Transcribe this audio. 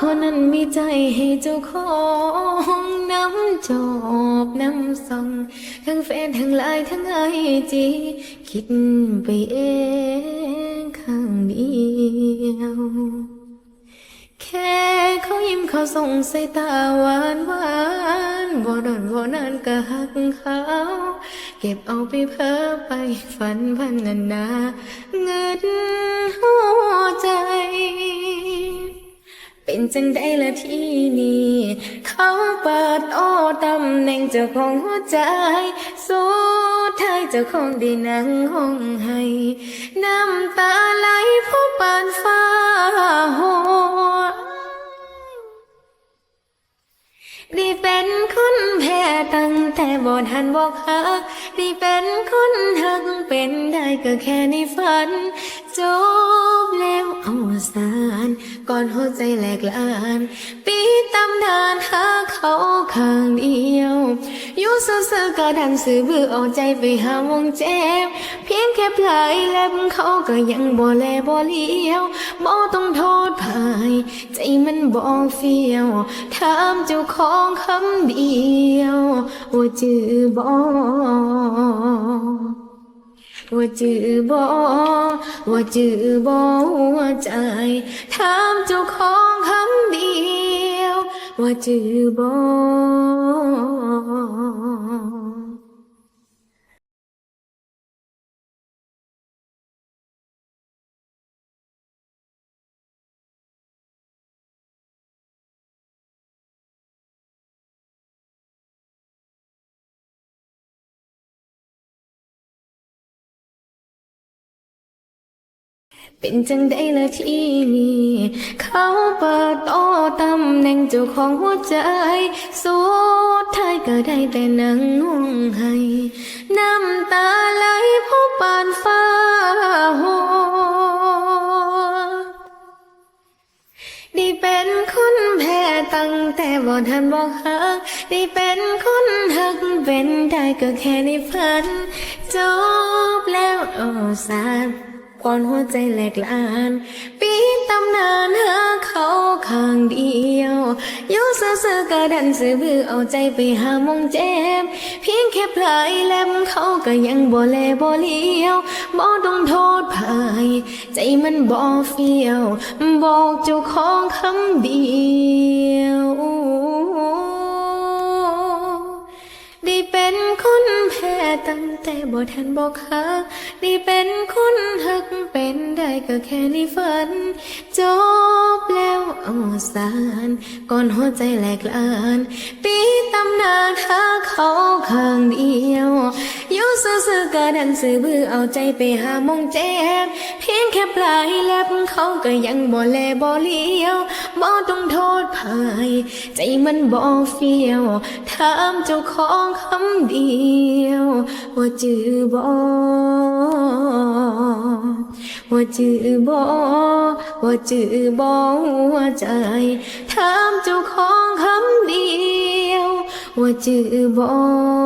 คนนั้นมีใจให้เจ้าของน้ำจอบน้ำส่อง ทั้งแฟนทั้งไลน์ทั้งไอจีคิดไปเองข้างเดียวแค่เขายิ้มเขาส่งสายตาหวานหวานบ่ดอนบ่นานก็หักเขาเก็บเอาไปเพ้อไปฝันพันนานาเงินหัวใจ เป็นจังได้ละที่นี่เขาเปิดโอตำแหน่งเจ้าของหัวใจ สุดท้ายเจ้าของได้นั่งห้องให้ น้ำตาไหลผู้ปานฟ้าหัวได้เป็นคนแพ้ตั้งแต่บ่ทันบอกฮักได้เป็นคนหักเป็นได้ก็แค่ในฝัน จบแล้วอาสารก่อนหัวใจแหลกลานปีตำนานหาเขาข้างเดียวอยู่ซื่อๆก็ดันสื่อเบื้อเอาใจไปหาวงเจ็บ เพียงแค่ปลายเล็บเขาก็ยังบ่แลบ่เลี้ยวบ่ต้องโทษภาย ใจมันบ่เฟียวถามเจ้าของคำเดียวว่าจือบ่ ว่าจือบ่ว่าจือบ่หัวใจถามเจ้าของคำเดียว ว่าจือบ่ เป็นจังได้ละที่นี่เขาเปิดโอตำแหน่งเจ้าของหัวใจ สุดท้ายก็ได้แต่นั่งงงให้ น้ำตาไหลผู้ปานฟ้าหัวได้เป็นคนแพ้ตั้งแต่บ่ทันบอกฮักได้เป็นคนหักเป็นได้ก็แค่ในฝัน จบแล้วโอ้สาร ก่อนหัวใจแหลกลานปีตำนานหาเขาข้างเดียวอยู่ซื่อๆก็ดันซื้อบือเอาใจไปหามงเจ็บเพียงแค่ปลายเล็บเขาก็ยังบ่แลบ่เลี้ยวบ่ต้องโทษภายใจมันบ่เฟียวบอกเจ้าของคำเดียว ตั้งแต่บ่ทันบอกหักได้เป็นคนหักเป็นได้ก็แค่ในฝัน จบแล้วอวสานก่อนหัวใจแหลกลานปีตำนานหาเขาข้างเดียว ซื่อๆก็ดันซื้อบื้อเอาใจไปหามงเจ็บเพียงแค่ปลายเล็บเขาก็ยังบ่แลบ่เลี้ยวบ่ต้องโทษภาย ใจมันบ่เฟียวถามเจ้าของคำเดียวว่าจือบ่ว่าจือบ่ว่าจือบ่หัวใจถามเจ้าของคำเดียวว่าจือบ่